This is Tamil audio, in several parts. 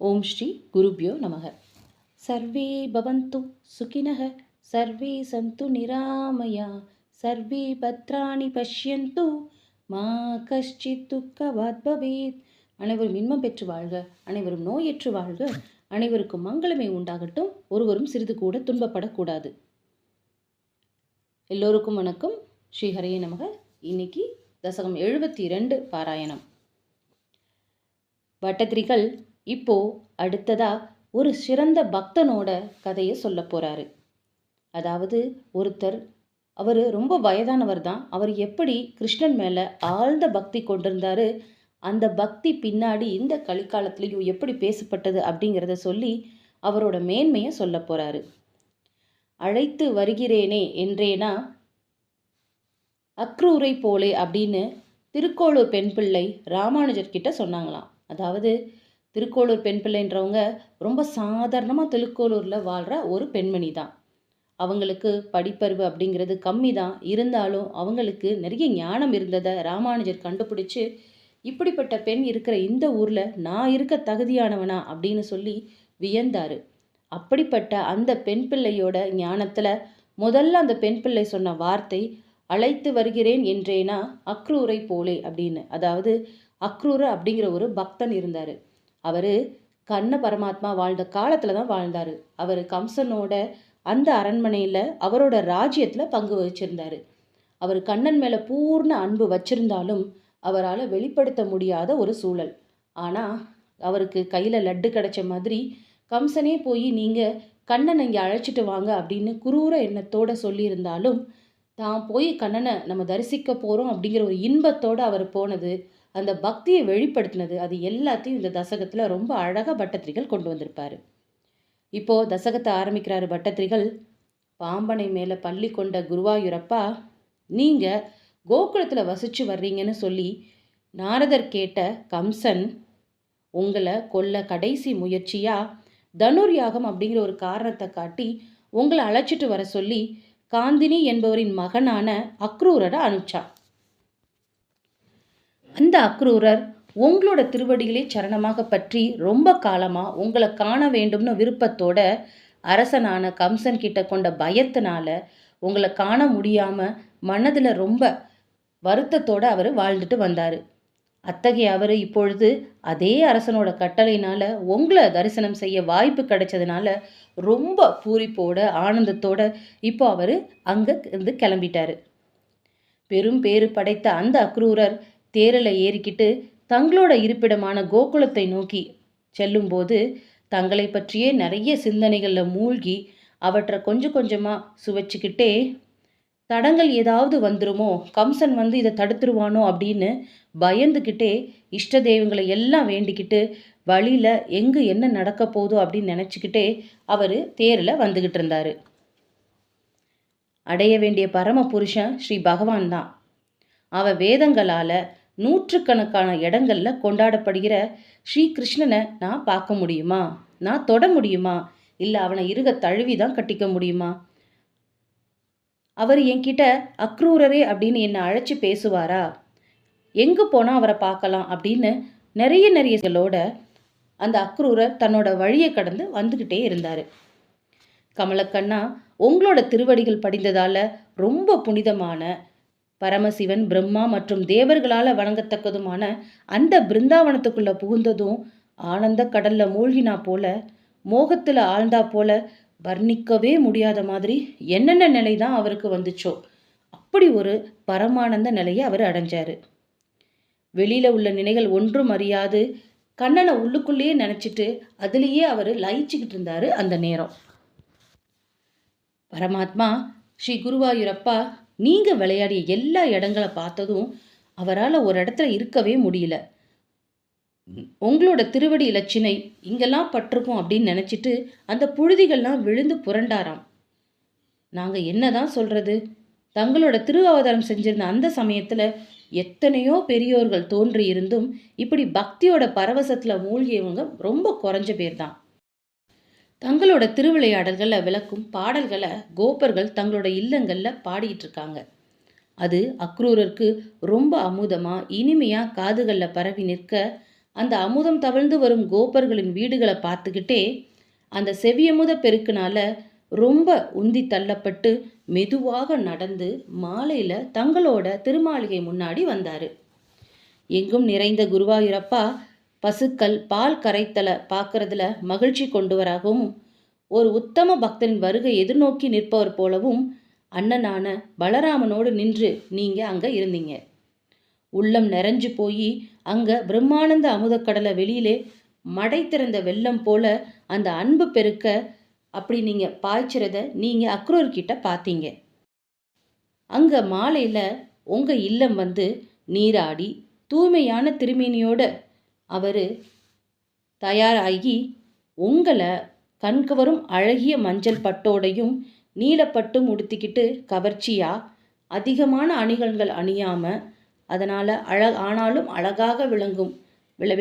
ஓம் ஸ்ரீ குருப்யோ நமக. சர்வே பவந்து சுகினः சர்வே சந்து நிராமயா சர்வே பத்ராணி பஷ்யந்து மா கஷ்டித் துக்கவாத் பவேத். அனைவரும் இன்பம் பெற்று வாழ்க அனைவரும் நோயற்று வாழ்க அனைவருக்கும் மங்களமே உண்டாகட்டும் ஒருவரும் சிறிது கூட துன்பப்படக்கூடாது. எல்லோருக்கும் வணக்கம் ஸ்ரீஹரையே நமக. இன்னைக்கு தசகம் எழுபத்தி ரெண்டு பாராயணம். வட்டத்திரிகள் இப்போ அடுத்ததா ஒரு சிறந்த பக்தனோட கதையை சொல்ல போறாரு. அதாவது ஒருத்தர் அவர் ரொம்ப வயதானவர் தான் அவர் எப்படி கிருஷ்ணன் மேலே ஆழ்ந்த பக்தி கொண்டிருந்தாரு அந்த பக்தி பின்னாடி இந்த கலிக்காலத்துலேயும் எப்படி பேசப்பட்டது அப்படிங்கிறத சொல்லி அவரோட மேன்மையை சொல்ல போறாரு. அழைத்து வருகிறேனே என்றேனா? அக்ரூரை போலே அப்படின்னு திருக்கோளூர் பெண் பிள்ளை ராமானுஜர்கிட்ட சொன்னாங்களாம். அதாவது திருக்கோளூர் பெண் பிள்ளைன்றவங்க ரொம்ப சாதாரணமாக திருக்கோளூரில் வாழ்கிற ஒரு பெண்மணி தான் அவங்களுக்கு படிப்பறிவு அப்படிங்கிறது கம்மி தான் இருந்தாலும் அவங்களுக்கு நிறைய ஞானம் இருந்ததை ராமானுஜர் கண்டுபிடிச்சு இப்படிப்பட்ட பெண் இருக்கிற இந்த ஊரில் நான் இருக்க தகுதியானவனா அப்படின்னு சொல்லி வியந்தார். அப்படிப்பட்ட அந்த பெண் பிள்ளையோட ஞானத்தில் முதல்ல அந்த பெண் பிள்ளை சொன்ன வார்த்தை அழைத்து வருகிறேன் என்றேனா அக்ரூரை போலே அப்படின்னு. அதாவது அக்ரூர அப்படிங்கிற ஒரு பக்தன் இருந்தார். அவர் கண்ண பரமாத்மா வாழ்ந்த காலத்தில் தான் வாழ்ந்தார். அவர் கம்சனோட அந்த அரண்மனையில் அவரோட ராஜ்யத்தில் பங்கு வச்சிருந்தார் அவர் கண்ணன் மேலே பூர்ண அன்பு வச்சிருந்தாலும் அவரால் வெளிப்படுத்த முடியாத ஒரு சூழல். ஆனால் அவருக்கு கையில் லட்டு கிடைச்ச மாதிரி கம்சனே போய் நீங்கள் கண்ணனை இங்கே அழைச்சிட்டு வாங்க அப்படின்னு குரூர எண்ணத்தோடு சொல்லியிருந்தாலும் தான் போய் கண்ணனை நம்ம தரிசிக்க போகிறோம் அப்படிங்கிற ஒரு இன்பத்தோடு அவர் போனது அந்த பக்தியை வெளிப்படுத்தினது அது எல்லாத்தையும் இந்த தசகத்தில் ரொம்ப அழகாக பட்டத்திரிகள் கொண்டு வந்திருப்பார். இப்போது தசகத்தை ஆரம்பிக்கிறாரு பட்டத்திரிகள் பாம்பனை மேலே பள்ளி கொண்ட குருவாயூரப்பா நீங்கள் கோகுலத்தில் வசித்து வர்றீங்கன்னு சொல்லி நாரதர் கேட்ட கம்சன் உங்களை கொல்ல கடைசி முயற்சியாக தனுர் யாகம் அப்படிங்கிற ஒரு காரணத்தை காட்டி உங்களை அழைச்சிட்டு வர சொல்லி காந்தினி என்பவரின் மகனான அக்ரூரரை அனுப்பிச்சான் அந்த அக்ரூரர் உங்களோட திருவடிகளே சரணமாக பற்றி ரொம்ப காலமாக உங்களை காண வேண்டும்னு விருப்பத்தோட அரசனான கம்சன் கிட்ட கொண்ட பயத்தினால உங்களை காண முடியாமல் மனதில் ரொம்ப வருத்தத்தோடு அவர் வாழ்ந்துட்டு வந்தார். அத்தகைய அவர் இப்பொழுது அதே அரசனோட கட்டளையினால் உங்களை தரிசனம் செய்ய வாய்ப்பு கிடைச்சதுனால ரொம்ப பூரிப்போட ஆனந்தத்தோட இப்போ அவர் அங்கே இருந்து கிளம்பிட்டார். பெரும் பேறு படைத்த அந்த அக்ரூரர் தேரில் ஏறிக்கிட்டு தங்களோட இருப்பிடமான கோகுலத்தை நோக்கி செல்லும்போது தங்களை பற்றியே நிறைய சிந்தனைகளில் மூழ்கி அவற்றை கொஞ்சம் கொஞ்சமாக சுவைச்சிக்கிட்டே தடங்கள் ஏதாவது வந்துருமோ? கம்சன் வந்து இதை தடுத்துருவானோ? அப்படின்னு பயந்துக்கிட்டே இஷ்ட தெய்வங்களை எல்லாம் வேண்டிக்கிட்டு வழியில் எங்கே என்ன நடக்க போதோ அப்படின்னு நினச்சிக்கிட்டே அவர் தேரில் வந்துக்கிட்டு இருந்தார். அடைய வேண்டிய பரம புருஷன் ஸ்ரீ பகவான் தான். அவ வேதங்களால் நூற்றுக்கணக்கான இடங்களில் கொண்டாடப்படுகிற ஸ்ரீ கிருஷ்ணனை நான் பார்க்க முடியுமா? நான் தொட முடியுமா? இல்லை அவனை இருக தழுவி தான் கட்டிக்க முடியுமா? அவர் என்கிட்ட அக்ரூரரே அப்படின்னு என்னை அழைச்சி பேசுவாரா? எங்கே போனால் அவரை பார்க்கலாம் அப்படின்னு நிறைய நிறையகளோட அந்த அக்ரூரர் தன்னோட வழியை கடந்து வந்துக்கிட்டே இருந்தார். கமலக்கண்ணா உங்களோட திருவடிகள் படிந்ததால் ரொம்ப புனிதமான பரமசிவன் பிரம்மா மற்றும் தேவர்களால் வணங்கத்தக்கதுமான அந்த பிருந்தாவனத்துக்குள்ளே புகுந்ததும் ஆனந்த கடலில் மூழ்கினா போல மோகத்தில் ஆழ்ந்தா போல வர்ணிக்கவே முடியாத மாதிரி என்னென்ன நிலை தான் அவருக்கு வந்துச்சோ அப்படி ஒரு பரமானந்த நிலையை அவர் அடைஞ்சார். வெளியில் உள்ள நிலைகள் ஒன்றும் அறியாது. கண்ணனை உள்ளுக்குள்ளேயே நினச்சிட்டு அதுலேயே அவர் லயிச்சுக்கிட்டு இருந்தார் அந்த நேரம். பரமாத்மா ஸ்ரீ குருவாயூரப்பா நீங்கள் விளையாடிய எல்லா இடங்களை பார்த்ததும் அவரால் ஒரு இடத்துல இருக்கவே முடியல. உங்களோட திருவடி இலச்சினை இங்கெல்லாம் பட்டிருக்கோம் அப்படின்னு நினச்சிட்டு அந்த புழுதிகள்லாம் விழுந்து புரண்டாராம். நாங்கள் என்ன தான் சொல்கிறது தங்களோட திரு அவதாரம் செஞ்சிருந்த அந்த சமயத்தில் எத்தனையோ பெரியோர்கள் தோன்றி இருந்தும் இப்படி பக்தியோட பரவசத்தில் மூழ்கியவங்க ரொம்ப குறைஞ்ச பேர் தான் தங்களோட திருவிளையாடல்களை விளக்கும் பாடல்களை கோபர்கள் தங்களோட இல்லங்களில் பாடிட்டு இருக்காங்க அது அக்ரூரருக்கு ரொம்ப அமுதமாக இனிமையாக காதுகளில் பரவி நிற்க அந்த அமுதம் தவழ்ந்து வரும் கோபர்களின் வீடுகளை பார்த்துக்கிட்டே அந்த செவியமுத பெருக்கினால ரொம்ப உந்தி தள்ளப்பட்டு மெதுவாக நடந்து மாலையில் தங்களோட திருமாளிகை முன்னாடி வந்தார். எங்கும் நிறைந்த குருவாயூரப்பா பசுக்கள் பால் கரைத்தலை பார்க்கறதுல மகிழ்ச்சி கொண்டுவராகவும் ஒரு உத்தம பக்தரின் வருகை எதிர்நோக்கி நிற்பவர் போலவும் அண்ணனான பலராமனோடு நின்று நீங்க அங்க இருந்தீங்க. உள்ளம் நிறைஞ்சு போய் அங்க பிரம்மானந்த அமுதக்கடலை வெளியிலே மடை திறந்த வெள்ளம் போல அந்த அன்பு பெருக்க அப்படி நீங்க பாய்ச்சிறத நீங்க அக்ரூர்கிட்ட பார்த்தீங்க அங்க மாலையில உங்க இல்லம் வந்து நீராடி தூய்மையான திருமேனியோட அவர் தயாராகி உங்களை கண்கவரும் அழகிய மஞ்சள் பட்டோடையும் நீலப்பட்டும் உடுத்திக்கிட்டு கவர்ச்சியாக அதிகமான அணிகள்கள் அணியாமல் அதனால் அழ ஆனாலும் அழகாக விளங்கும். விள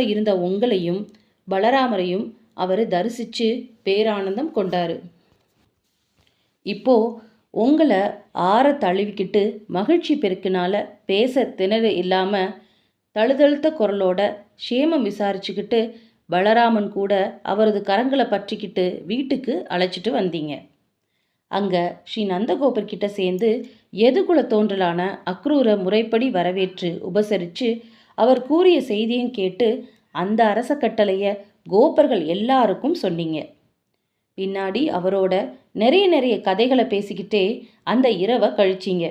இருந்த உங்களையும் பலராமரையும் அவர் தரிசித்து பேரானந்தம் கொண்டாரு. இப்போது உங்களை ஆற தழுவிக்கிட்டு மகிழ்ச்சி பெருக்கினால பேச திணறு இல்லாமல் தழுதழுத்த குரலோட க்ஷேமம் விசாரிச்சுக்கிட்டு பலராமன் கூட அவரது கரங்களை பற்றிக்கிட்டு வீட்டுக்கு அழைச்சிட்டு வந்தீங்க. அங்கே ஸ்ரீ நந்தகோபர் கிட்ட சேர்ந்து எதுகுல தோன்றலான அக்ரூரை முறைப்படி வரவேற்று உபசரித்து அவர் கூறிய செய்தியும் கேட்டு அந்த அரச கட்டளையை கோபர்கள் எல்லாருக்கும் சொன்னீங்க. பின்னாடி அவரோட நிறைய நிறைய கதைகளை பேசிக்கிட்டே அந்த இரவை கழிச்சிங்க.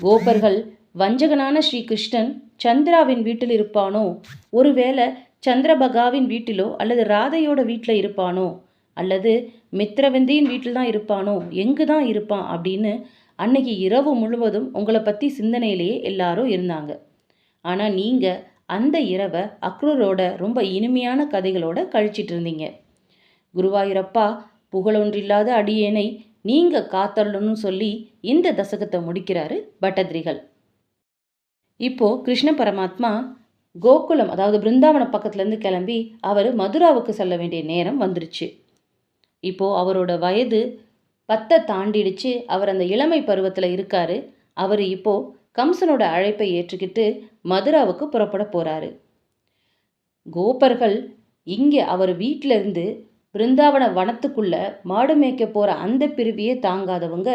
கோபர்கள் வஞ்சகனான ஸ்ரீகிருஷ்ணன் சந்திராவின் வீட்டில் இருப்பானோ? ஒருவேளை சந்திரபகாவின் வீட்டிலோ அல்லது ராதையோட வீட்டில் இருப்பானோ? அல்லது மித்திரவந்தியின் வீட்டில் தான் இருப்பானோ? எங்கு தான் இருப்பான் அப்படின்னு அன்னைக்கு இரவு முழுவதும் உங்களை பற்றி சிந்தனையிலேயே எல்லாரும் இருந்தாங்க. ஆனால் நீங்கள் அந்த இரவை அக்ரூரோட ரொம்ப இனிமையான கதைகளோட கழிச்சிட்டு இருந்தீங்க. குருவாயூரப்பா புகழொன்றில்லாத அடியேனை நீங்கள் காத்தரணும்னு சொல்லி இந்த தசகத்தை முடிக்கிறாரு பட்டதிரிகள். இப்போது கிருஷ்ண பரமாத்மா கோகுலம் அதாவது பிருந்தாவன பக்கத்துலேருந்து கிளம்பி அவர் மதுராவுக்கு செல்ல வேண்டிய நேரம் வந்துருச்சு. இப்போது அவரோட வயது பத்தை தாண்டிடுச்சு. அவர் அந்த இளமை பருவத்தில் இருக்கார். அவர் இப்போ கம்சனோட அழைப்பை ஏற்றுக்கிட்டு மதுராவுக்கு புறப்பட போகிறாரு கோபர்கள் இங்கே அவர் வீட்டிலேருந்து பிருந்தாவன வனத்துக்குள்ள மாடு மேய்க்க போகிற அந்த பிரிவியே தாங்காதவங்க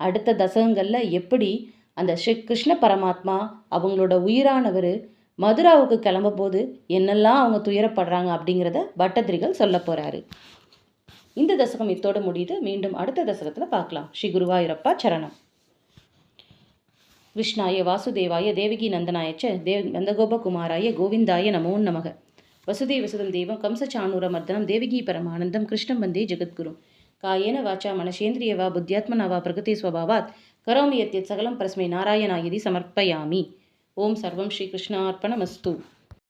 அடுத்த தசகங்களில் எப்படி அந்த ஸ்ரீ கிருஷ்ண பரமாத்மா அவங்களோட உயிரானவர் மதுராவுக்கு கிளம்ப போது என்னெல்லாம் அவங்க துயரப்படுறாங்க அப்படிங்கிறத பட்டத்திரிகள் சொல்ல போறாரு. இந்த தசகம் இத்தோடு முடியுது. மீண்டும் அடுத்த தசகத்தில் பார்க்கலாம். ஸ்ரீ குருவாயூரப்பா சரணம். கிருஷ்ணாய வாசுதேவாய தேவகி நந்தனாயச்ச தேவ் நந்தகோபகுமாராய கோவிந்தாய நமோ நமக. வசுதே வசுதம் தேவம் கம்சச்சாணூர மர்தனம் தேவகி பரமானந்தம் கிருஷ்ணம் வந்தே ஜெகத்குரு. காயேன வாச்சா மனசேந்திரியவா வா பிரகதி ஸ்வபாவாத். கரோமி யத் சகலம் பரஸ்மை நாராயணாயதி சமர்ப்பயாமி. ஓம் சர்வம் ஸ்ரீ கிருஷ்ணார்ப்பணமஸ்து